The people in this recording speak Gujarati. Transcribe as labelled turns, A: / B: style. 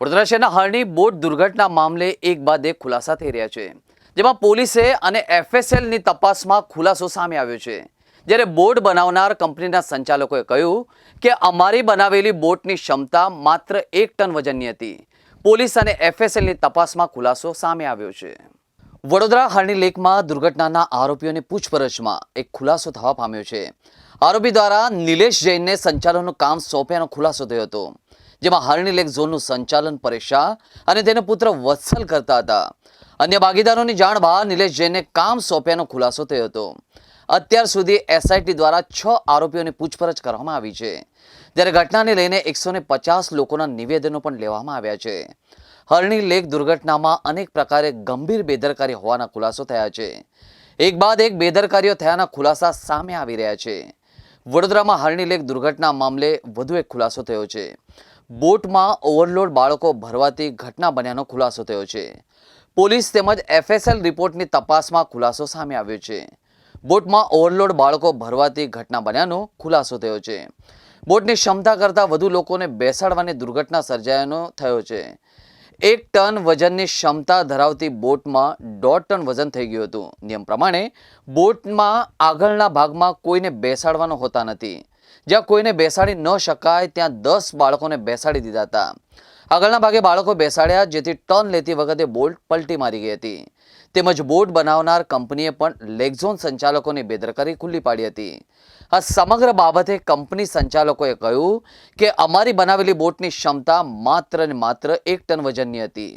A: વડોદરા શહેરના હાલની બોટ દુર્ઘટના મામલે એક બાદ એક ખુલાસા થઈ રહ્યા છે, જેમાં પોલીસે અને એફએસએલની તપાસમાં ખુલાસો સામે આવ્યો છે. જ્યારે બોટ બનાવનાર કંપનીના સંચાલકોએ કહ્યું કે અમારી બનાવેલી બોટની ક્ષમતા માત્ર એક ટન વજનની હતી. પોલીસ અને એફએસએલની તપાસમાં ખુલાસો સામે આવ્યો છે. વડોદરા હરણી લેકમાં દુર્ઘટનાના આરોપીઓની પૂછપરછમાં એક ખુલાસો થવા પામ્યો છે. આરોપી દ્વારા નિલેશ જૈનને સંચાલનનું કામ સોંપ્યાનો ખુલાસો થયો હતો, જેમાં હરણી લેક ઝોનનું સંચાલન પરેશા અને તેનો પુત્ર વત્સલ કરતા હતા. અન્ય ભાગીદારોની જાણ બહાર નિલેશ જૈનને કામ સોંપ્યાનો ખુલાસો થયો હતો. અત્યાર સુધી એસઆઈટી દ્વારા છ આરોપીઓની પૂછપરછ કરવામાં આવી છે. જ્યારે ઘટનાને લઈને એકસો પચાસ લોકોના નિવેદનો પણ લેવામાં આવ્યા છે. હરણી લેક દુર્ઘટનામાં અનેક પ્રકારે ગંભીર બેદરકારી હોવાના ખુલાસો થયા છે. એક બાદ એક બેદરકારીઓ થયાના ખુલાસા સામે આવી રહ્યા છે. વડોદરામાં હરણી લેક દુર્ઘટના મામલે વધુ એક ખુલાસો થયો છે. બોટમાં ઓવરલોડ બાળકો ભરવાથી ઘટના બન્યાનો ખુલાસો થયો છે. પોલીસ તેમજ એફએસએલ રિપોર્ટની તપાસમાં ખુલાસો સામે આવ્યો છે. બોટમાં ઓવરલોડ બાળકો ભરવાથી ઘટના બન્યાનો ખુલાસો થયો છે. બોટની ક્ષમતા કરતાં વધુ લોકોને બેસાડવાની દુર્ઘટના સર્જાયાનો થયો છે. એક ટન વજનની ક્ષમતા ધરાવતી બોટમાં દોઢ ટન વજન થઈ ગયું હતું. નિયમ પ્રમાણે, બોટમાં આગળના ભાગમાં કોઈને બેસાડવાનો હોતા નથી. જ્યાં કોઈને બેસાડી ન શકાય, ત્યાં દસ બાળકોને બેસાડી દીધા હતા. આગળના ભાગે બાળકો બેસાડ્યા જેથી ટર્ન લેતી વખતે બોટ પલટી મારી ગઈ હતી. તેમજ બોટ બનાવનાર કંપનીએ પણ લેગઝોન સંચાલકોની બેદરકારી ખુલ્લી પાડી હતી. આ સમગ્ર બાબતે કંપની સંચાલકોએ કહ્યું કે અમારી બનાવેલી બોટની ક્ષમતા માત્ર ને માત્ર એક ટન વજનની હતી.